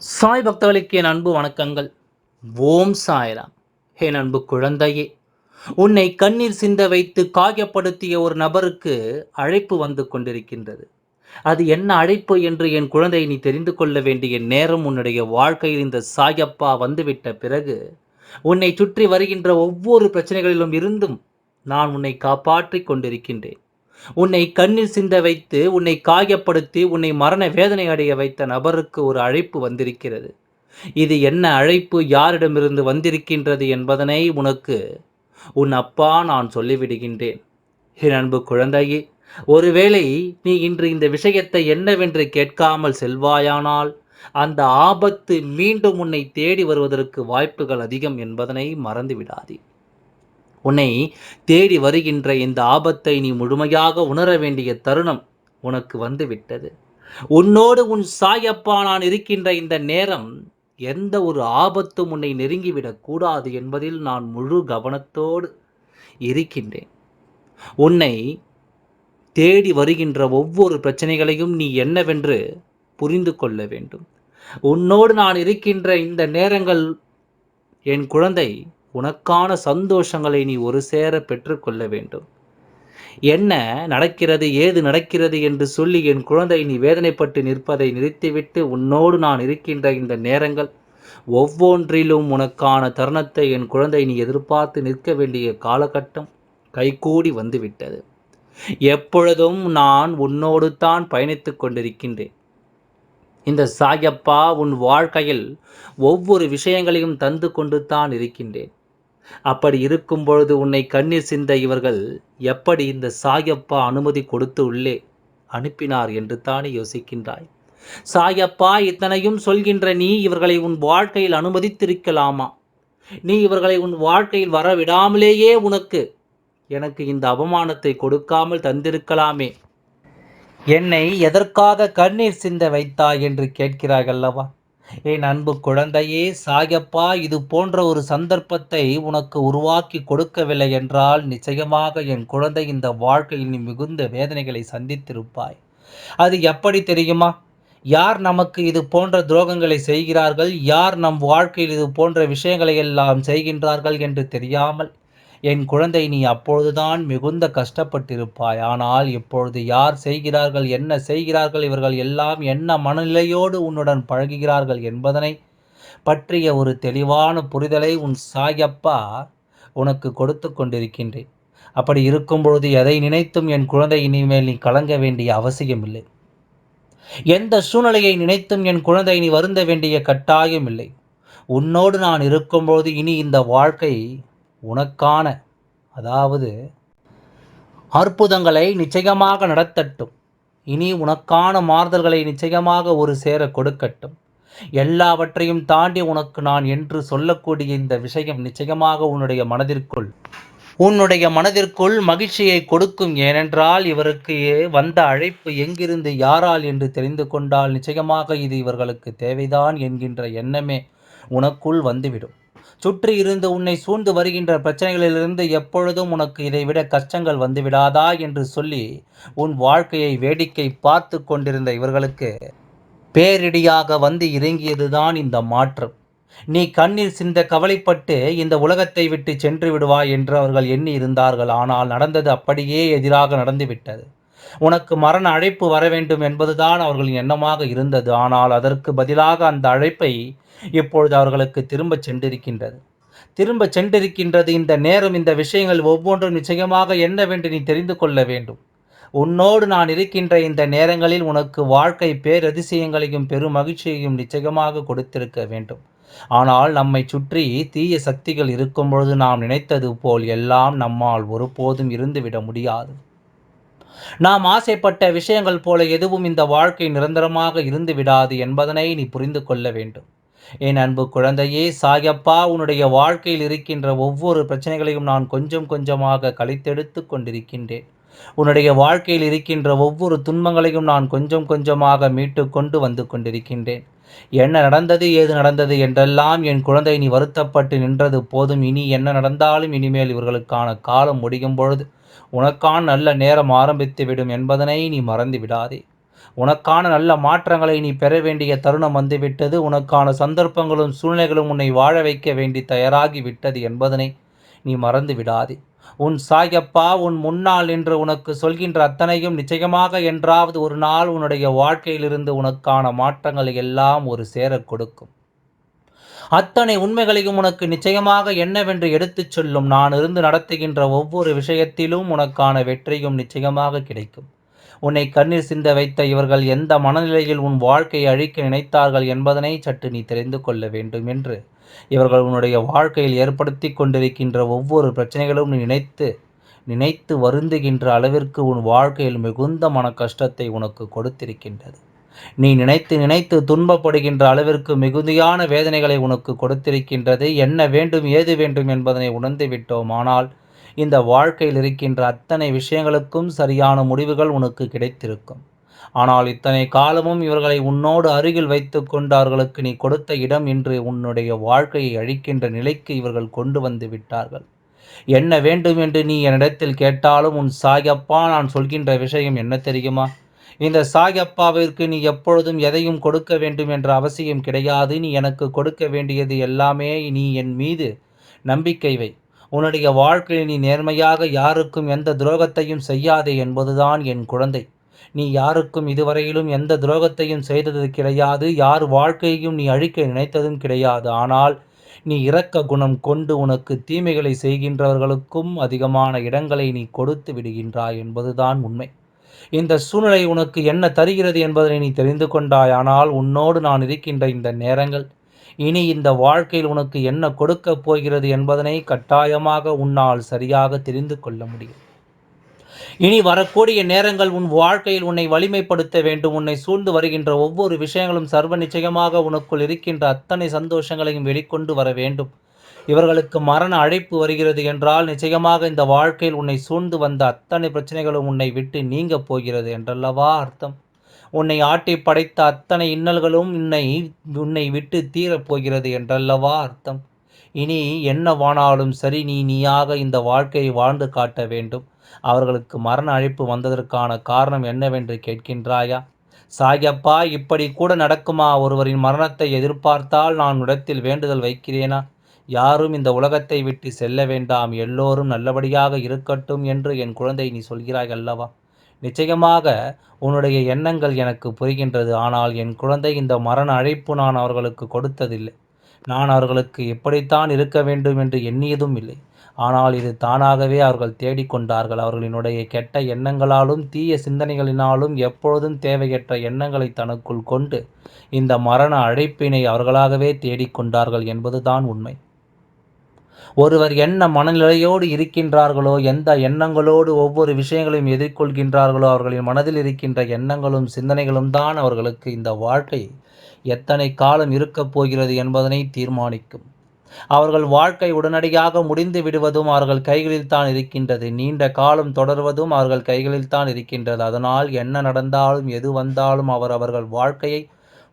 சாய் பக்தர்களுக்கு என் அன்பு வணக்கங்கள். ஓம் சாய்ராம். என் அன்பு குழந்தையே உன்னை கண்ணீர் சிந்த வைத்து காயப்படுத்திய ஒரு நபருக்கு அழைப்பு வந்து கொண்டிருக்கின்றது. அது என்ன அழைப்பு என்று என் குழந்தையை நீ தெரிந்து கொள்ள வேண்டிய நேரம் உன்னுடைய வாழ்க்கையில் இந்த சாயப்பா வந்துவிட்ட பிறகு உன்னை சுற்றி வருகின்ற ஒவ்வொரு பிரச்சனைகளிலும் இருந்தும் நான் உன்னை காப்பாற்றிக் கொண்டிருக்கின்றேன். உன்னை கண்ணில் சிந்த வைத்து உன்னை காயப்படுத்தி உன்னை மரண வேதனை அடைய வைத்த நபருக்கு ஒரு அழைப்பு வந்திருக்கிறது. இது என்ன அழைப்பு? யாரிடமிருந்து வந்திருக்கின்றது என்பதனை உனக்கு உன் அப்பா நான் சொல்லிவிடுகின்றேன். என் அன்பு குழந்தையே ஒருவேளை நீ இன்று இந்த விஷயத்தை என்னவென்று கேட்காமல் செல்வாயானால் அந்த ஆபத்து மீண்டும் உன்னை தேடி வருவதற்கு வாய்ப்புகள் அதிகம் என்பதனை மறந்துவிடாதே. உன்னை தேடி வருகின்ற இந்த ஆபத்தை நீ முழுமையாக உணர வேண்டிய தருணம் உனக்கு வந்துவிட்டது. உன்னோடு உன் சாயப்பா நான் இருக்கின்ற இந்த நேரம் எந்த ஒரு ஆபத்தும் உன்னை நெருங்கிவிடக்கூடாது என்பதில் நான் முழு கவனத்தோடு இருக்கின்றேன். உன்னை தேடி வருகின்ற ஒவ்வொரு பிரச்சனைகளையும் நீ என்னவென்று புரிந்து கொள்ள வேண்டும். உன்னோடு நான் இருக்கின்ற இந்த நேரங்கள் என் குழந்தை உனக்கான சந்தோஷங்களை நீ ஒரு சேர பெற்றுக்கொள்ள வேண்டும். என்ன நடக்கிறது ஏது நடக்கிறது என்று சொல்லி என் குழந்தை நீ வேதனைப்பட்டு நிற்பதை நிறுத்திவிட்டு உன்னோடு நான் இருக்கின்ற இந்த நேரங்கள் ஒவ்வொன்றிலும் உனக்கான தருணத்தை என் குழந்தை நீ எதிர்பார்த்து நிற்க வேண்டிய காலகட்டம் கைகூடி வந்துவிட்டது. எப்பொழுதும் நான் உன்னோடு தான் பயணித்து கொண்டிருக்கின்றேன். இந்த சாயப்பா உன் வாழ்க்கையில் ஒவ்வொரு விஷயங்களையும் தந்து கொண்டு தான் இருக்கின்றேன். அப்படி இருக்கும் பொழுது உன்னை கண்ணீர் சிந்த இவர்கள் எப்படி இந்த சாயப்பா அனுமதி கொடுத்து உள்ளே அனுப்பினார் என்று தானே யோசிக்கின்றாய்? சாயப்பா இத்தனையும் சொல்கின்ற நீ இவர்களை உன் வாழ்க்கையில் அனுமதித்திருக்கலாமா? நீ இவர்களை உன் வாழ்க்கையில் வர விடாமலேயே உனக்கு எனக்கு இந்த அவமானத்தை கொடுக்காமல் தந்திருக்கலாமே. என்னை எதற்காக கண்ணீர் சிந்த வைத்தாய் என்று கேட்கிறாய் அல்லவா? என் அன்பு குழந்தையே சாயப்பா இது போன்ற ஒரு சந்தர்ப்பத்தை உனக்கு உருவாக்கி கொடுக்கவில்லை என்றால் நிச்சயமாக என் குழந்தை இந்த வாழ்க்கையில் நீ மிகுந்த வேதனைகளை சந்தித்திருப்பாய். அது எப்படி தெரியுமா? யார் நமக்கு இது போன்ற துரோகங்களை செய்கிறார்கள்? யார் நம் வாழ்க்கையில் இது போன்ற விஷயங்களை எல்லாம் செய்கின்றார்கள் என்று தெரியாமல் என் குழந்தை நீ அப்பொழுதுதான் மிகுந்த கஷ்டப்பட்டிருப்பாய். ஆனால் இப்பொழுது யார் செய்கிறார்கள் என்ன செய்கிறார்கள் இவர்கள் எல்லாம் என்ன மனநிலையோடு உன்னுடன் பழகுகிறார்கள் என்பதனை பற்றிய ஒரு தெளிவான புரிதலை உன் சாயப்பா உனக்கு கொடுத்து கொண்டிருக்கின்றேன். அப்படி இருக்கும் பொழுது எதை நினைத்தும் என் குழந்தை இனிமேல் நீ கலங்க வேண்டிய அவசியமில்லை. எந்த சூழ்நிலையை நினைத்தும் என் குழந்தை நீ வருந்த வேண்டிய கட்டாயம் இல்லை உன்னோடு நான் இருக்கும்போது இனி இந்த வாழ்க்கை உனக்கான அதாவது அற்புதங்களை நிச்சயமாக நடத்தட்டும். இனி உனக்கான மாறுதல்களை நிச்சயமாக ஒரு சேர கொடுக்கட்டும். எல்லாவற்றையும் தாண்டி உனக்கு நான் என்று சொல்லக்கூடிய இந்த விஷயம் நிச்சயமாக உன்னுடைய மனதிற்குள் உன்னுடைய மனதிற்குள் மகிழ்ச்சியை கொடுக்கும். ஏனென்றால் இவருக்கு வந்த அழைப்பு எங்கிருந்து யாரால் என்று தெரிந்து கொண்டால் நிச்சயமாக இது இவர்களுக்கு தேவைதான் என்கின்ற எண்ணமே உனக்குள் வந்துவிடும். சுற்றி இருந்து உன்னை சூழ்ந்து வருகின்ற பிரச்சனைகளிலிருந்து எப்பொழுதும் உனக்கு இதைவிட கஷ்டங்கள் வந்துவிடாதா என்று சொல்லி உன் வாழ்க்கையை வேடிக்கை பார்த்து கொண்டிருந்த இவர்களுக்கு பேரிடியாக வந்து இறங்கியதுதான் இந்த மாற்றம். நீ கண்ணீர் சிந்த கவலைப்பட்டு இந்த உலகத்தை விட்டு சென்று விடுவாய் என்று அவர்கள் எண்ணி இருந்தார்கள் ஆனால் நடந்தது அப்படியே எதிராக நடந்துவிட்டது. உனக்கு மரண அழைப்பு வர வேண்டும் என்பதுதான் அவர்களின் எண்ணமாக இருந்தது. ஆனால் அதற்கு பதிலாக அந்த அழைப்பை இப்பொழுது அவர்களுக்கு திரும்பச் சென்றிருக்கின்றது. திரும்ப சென்றிருக்கின்றது. இந்த நேரம் இந்த விஷயங்கள் ஒவ்வொன்றும் நிச்சயமாக என்னவென்று நீ தெரிந்து கொள்ள வேண்டும். உன்னோடு நான் இருக்கின்ற இந்த நேரங்களில் உனக்கு வாழ்க்கை பேரதிசயங்களையும் பெரும் மகிழ்ச்சியையும் நிச்சயமாக கொடுத்திருக்க வேண்டும். ஆனால் நம்மை சுற்றி தீய சக்திகள் இருக்கும் பொழுது நாம் நினைத்தது போல் எல்லாம் நம்மால் ஒருபோதும் இருந்துவிட முடியாது. நாம் ஆசைப்பட்ட விஷயங்கள் போல எதுவும் இந்த வாழ்க்கை நிரந்தரமாக இருந்து விடாது என்பதனை நீ புரிந்து கொள்ள வேண்டும். என் அன்பு குழந்தையே சாயப்பா உன்னுடைய வாழ்க்கையில் இருக்கின்ற ஒவ்வொரு பிரச்சனைகளையும் நான் கொஞ்சம் கொஞ்சமாக கழித்தெடுத்து கொண்டிருக்கின்றேன். உன்னுடைய வாழ்க்கையில் இருக்கின்ற ஒவ்வொரு துன்பங்களையும் நான் கொஞ்சம் கொஞ்சமாக மீட்டு கொண்டு வந்து கொண்டிருக்கின்றேன். என்ன நடந்தது ஏது நடந்தது என்றெல்லாம் என் குழந்தை நீ வருத்தப்பட்டு நின்றது போதும். இனி என்ன நடந்தாலும் இனிமேல் இவர்களுக்கான காலம் முடியும் பொழுது உனக்கான நல்ல நேரம் ஆரம்பித்து விடும் என்பதனை நீ மறந்து விடாதே உனக்கான நல்ல மாற்றங்களை நீ பெற வேண்டிய தருணம் வந்துவிட்டது. உனக்கான சந்தர்ப்பங்களும் சூழ்நிலைகளும் உன்னை வாழ வைக்க வேண்டி தயாராகி விட்டது என்பதனை நீ மறந்து விடாதே உன் சாயப்பா உன் முன்னால் என்று உனக்கு சொல்கின்ற அத்தனையும் நிச்சயமாக என்றாவது ஒரு நாள் உன்னுடைய வாழ்க்கையிலிருந்து உனக்கான மாற்றங்களை எல்லாம் ஒரு சேரக் கொடுக்கும். அத்தனை உண்மைகளையும் உனக்கு நிச்சயமாக என்னவென்று எடுத்துச் சொல்லும். நான் இருந்து நடத்துகின்ற ஒவ்வொரு விஷயத்திலும் உனக்கான வெற்றியும் நிச்சயமாக கிடைக்கும். உன்னை கண்ணீர் சிந்த வைத்த இவர்கள் எந்த மனநிலையில் உன் வாழ்க்கையை அழிக்க நினைத்தார்கள் என்பதனை சற்று நீ தெரிந்து கொள்ள வேண்டும் என்று. இவர்கள் உன்னுடைய வாழ்க்கையில் ஏற்படுத்தி கொண்டிருக்கின்ற ஒவ்வொரு பிரச்சனைகளும் நீ நினைத்து நினைத்து வருந்துகின்ற அளவிற்கு உன் வாழ்க்கையில் மிகுந்த மன கஷ்டத்தை உனக்கு கொடுத்திருக்கின்றது. நீ நினைத்து நினைத்து துன்பப்படுகின்ற அளவிற்கு மிகுதியான வேதனைகளை உனக்கு கொடுத்திருக்கின்றது. என்ன வேண்டும் ஏது வேண்டும் என்பதனை உணர்ந்து விட்டோமானால் இந்த வாழ்க்கையில் இருக்கின்ற அத்தனை விஷயங்களுக்கும் சரியான முடிவுகள் உனக்கு கிடைத்திருக்கும். ஆனால் இத்தனை காலமும் இவர்களை உன்னோடு அருகில் வைத்து கொண்டார்களுக்கு நீ கொடுத்த இடம் இன்று உன்னுடைய வாழ்க்கையை அழிக்கின்ற நிலைக்கு இவர்கள் கொண்டு வந்து விட்டார்கள். என்ன வேண்டும் என்று நீ என்னிடத்தில் கேட்டாலும் உன் சாயப்பா நான் சொல்கின்ற விஷயம் என்ன தெரியுமா? இந்த சாயப்பாவிற்கு நீ எப்பொழுதும் எதையும் கொடுக்க வேண்டும் என்ற அவசியம் கிடையாது. நீ எனக்கு கொடுக்க வேண்டியது எல்லாமே நீ என் மீது. நம்பிக்கை வை. உன்னுடைய வாழ்க்கையில் நீ நேர்மையாக யாருக்கும் எந்த துரோகத்தையும் செய்யாதே என்பதுதான் என் குழந்தை. நீ யாருக்கும் இதுவரையிலும் எந்த துரோகத்தையும் செய்தது கிடையாது. யார் வாழ்க்கையையும் நீ அழிக்க நினைத்ததும் கிடையாது. ஆனால் நீ இரக்க குணம் கொண்டு உனக்கு தீமைகளை செய்கின்றவர்களுக்கும் அதிகமான இடங்களை நீ கொடுத்து விடுகின்றாய் என்பதுதான் உண்மை. இந்த சூழ்நிலை உனக்கு என்ன தருகிறது என்பதை நீ தெரிந்து கொண்டாய். ஆனால் உன்னோடு நான் இருக்கின்ற இந்த நேரங்கள் இனி இந்த வாழ்க்கையில் உனக்கு என்ன கொடுக்கப் போகிறது என்பதனை கட்டாயமாக உன்னால் சரியாக தெரிந்து கொள்ள முடியும். இனி வரக்கூடிய நேரங்கள் உன் வாழ்க்கையில் உன்னை வலிமைப்படுத்த வேண்டும். உன்னை சூழ்ந்து வருகின்ற ஒவ்வொரு விஷயங்களும் சர்வ நிச்சயமாக உனக்குள் இருக்கின்ற அத்தனை சந்தோஷங்களையும் வெளிக்கொண்டு வர வேண்டும். இவர்களுக்கு மரண அழைப்பு வருகிறது என்றால் நிச்சயமாக இந்த வாழ்க்கையில் உன்னை சூழ்ந்து வந்த அத்தனை பிரச்சனைகளும் உன்னை விட்டு நீங்க போகிறது என்றல்லவா அர்த்தம்? உன்னை ஆட்டி படைத்த அத்தனை இன்னல்களும் உன்னை உன்னை விட்டு தீரப் போகிறது என்றல்லவா அர்த்தம்? இனி என்னவானாலும் சரி நீ நீயாக இந்த வாழ்க்கையை வாழ்ந்து காட்ட வேண்டும். அவர்களுக்கு மரண அழைப்பு வந்ததற்கான காரணம் என்னவென்று கேட்கின்றாயா? சாயப்பா இப்படி கூட நடக்குமா? ஒருவரின் மரணத்தை எதிர்பார்த்தால் நான் இடத்தில் வேண்டுதல் வைக்கிறேனா? யாரும் இந்த உலகத்தை விட்டு செல்ல வேண்டாம். எல்லோரும் நல்லபடியாக இருக்கட்டும் என்று என் குழந்தை நீ சொல்கிறாய் அல்லவா? நிச்சயமாக உன்னுடைய எண்ணங்கள் எனக்கு புரிகின்றது. ஆனால் என் குழந்தை இந்த மரண அழைப்பு நான் அவர்களுக்கு கொடுத்ததில்லை. நான் அவர்களுக்கு எப்படித்தான் இருக்க வேண்டும் என்று எண்ணியதும் இல்லை. ஆனால் இது தானாகவே அவர்கள் தேடிக்கொண்டார்கள் அவர்களினுடைய கெட்ட எண்ணங்களாலும் தீய சிந்தனைகளினாலும் எப்பொழுதும் தேவையற்ற எண்ணங்களை தனக்குள் கொண்டு இந்த மரண அழைப்பினை அவர்களாகவே தேடிக்கொண்டார்கள் என்பதுதான் உண்மை. ஒருவர் என்ன மனநிலையோடு இருக்கின்றார்களோ எந்த எண்ணங்களோடு ஒவ்வொரு விஷயங்களையும் எதிர்கொள்கின்றார்களோ அவர்களின் மனதில் இருக்கின்ற எண்ணங்களும் சிந்தனைகளும் தான் அவர்களுக்கு இந்த வாழ்க்கை எத்தனை காலம் இருக்கப் போகிறது என்பதனை தீர்மானிக்கும். அவர்கள் வாழ்க்கை உடனடியாக முடிந்து விடுவதும் அவர்கள் கைகளில் தான் இருக்கின்றது. நீண்ட காலம் தொடர்வதும் அவர்கள் கைகளில் தான் இருக்கின்றது. அதனால் என்ன நடந்தாலும் எது வந்தாலும் அவர் அவர்கள் வாழ்க்கையை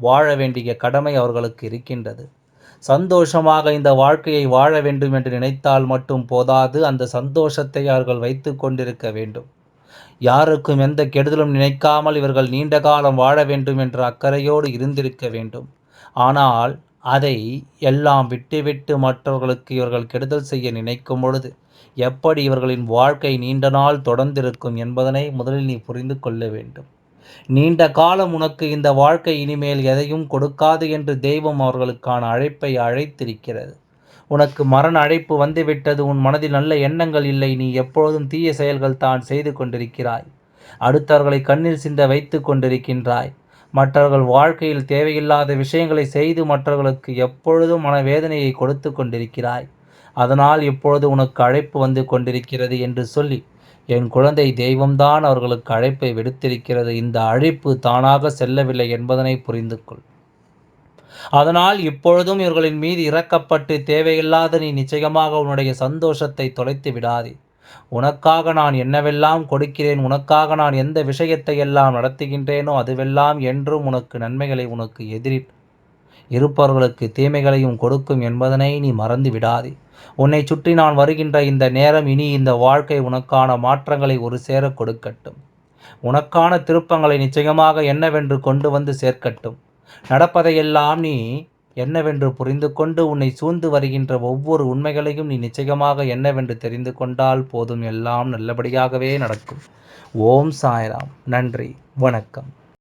வாழ வேண்டிய கடமை அவர்களுக்கு இருக்கின்றது. சந்தோஷமாக இந்த வாழ்க்கையை வாழ வேண்டும் என்று நினைத்தால் மட்டும் போதாது. அந்த சந்தோஷத்தை அவர்கள் வைத்து கொண்டிருக்க வேண்டும். யாருக்கும் எந்த கெடுதலும் நினைக்காமல் இவர்கள் நீண்ட காலம் வாழ வேண்டும் என்ற அக்கறையோடு இருந்திருக்க வேண்டும். ஆனால் அதை எல்லாம் விட்டுவிட்டு மற்றவர்களுக்கு இவர்கள் கெடுதல் செய்ய நினைக்கும் பொழுது எப்படி இவர்களின் வாழ்க்கை நீண்ட நாள் தொடர்ந்திருக்கும் என்பதனை முதலில் நீ புரிந்து கொள்ள வேண்டும். நீண்ட காலம் உனக்கு இந்த வாழ்க்கை இனிமேல் எதையும் கொடுக்காது என்று தெய்வம் அவர்களுக்கான அழைப்பை அழைத்திருக்கிறது. உனக்கு மரண அழைப்பு வந்துவிட்டது. உன் மனதில் நல்ல எண்ணங்கள் இல்லை. நீ எப்பொழுதும் தீய செயல்கள் தான் செய்து கொண்டிருக்கிறாய். அடுத்தவர்களை கண்ணில் சிந்த வைத்து கொண்டிருக்கின்றாய். மற்றவர்கள் வாழ்க்கையில் தேவையில்லாத விஷயங்களை செய்து மற்றவர்களுக்கு எப்பொழுதும் மனவேதனையை கொடுத்து கொண்டிருக்கிறாய். அதனால் இப்பொழுது உனக்கு அழைப்பு வந்து கொண்டிருக்கிறது என்று சொல்லி என் குழந்தை தெய்வம்தான் அவர்களுக்கு அழைப்பை விடுத்திருக்கிறது. இந்த அழைப்பு தானாக செல்லவில்லை என்பதனை புரிந்து கொள். அதனால் இப்பொழுதும் இவர்களின் மீது இறக்கப்பட்டு தேவையில்லாத நீ நிச்சயமாக உன்னுடைய சந்தோஷத்தை தொலைத்து விடாதே. உனக்காக நான் என்னவெல்லாம் கொடுக்கிறேன் உனக்காக நான் எந்த விஷயத்தை எல்லாம் நடத்துகின்றேனோ அதுவெல்லாம் என்றும் உனக்கு நன்மைகளை உனக்கு எதிரில் இருப்பவர்களுக்கு தீமைகளையும் கொடுக்கும் என்பதனை நீ மறந்து விடாதே. உன்னை சுற்றி நான் வருகின்ற இந்த நேரம் இனி இந்த வாழ்க்கை உனக்கான மாற்றங்களை ஒரு சேர கொடுக்கட்டும். உனக்கான திருப்பங்களை நிச்சயமாக என்னவென்று கொண்டு வந்து சேர்க்கட்டும். நடப்பதையெல்லாம் நீ என்னவென்று புரிந்து கொண்டு உன்னை சூழ்ந்து வருகின்ற ஒவ்வொரு உண்மைகளையும் நீ நிச்சயமாக என்னவென்று தெரிந்து கொண்டால் போதும். எல்லாம் நல்லபடியாகவே நடக்கும். ஓம் சாய்ராம். நன்றி. வணக்கம்.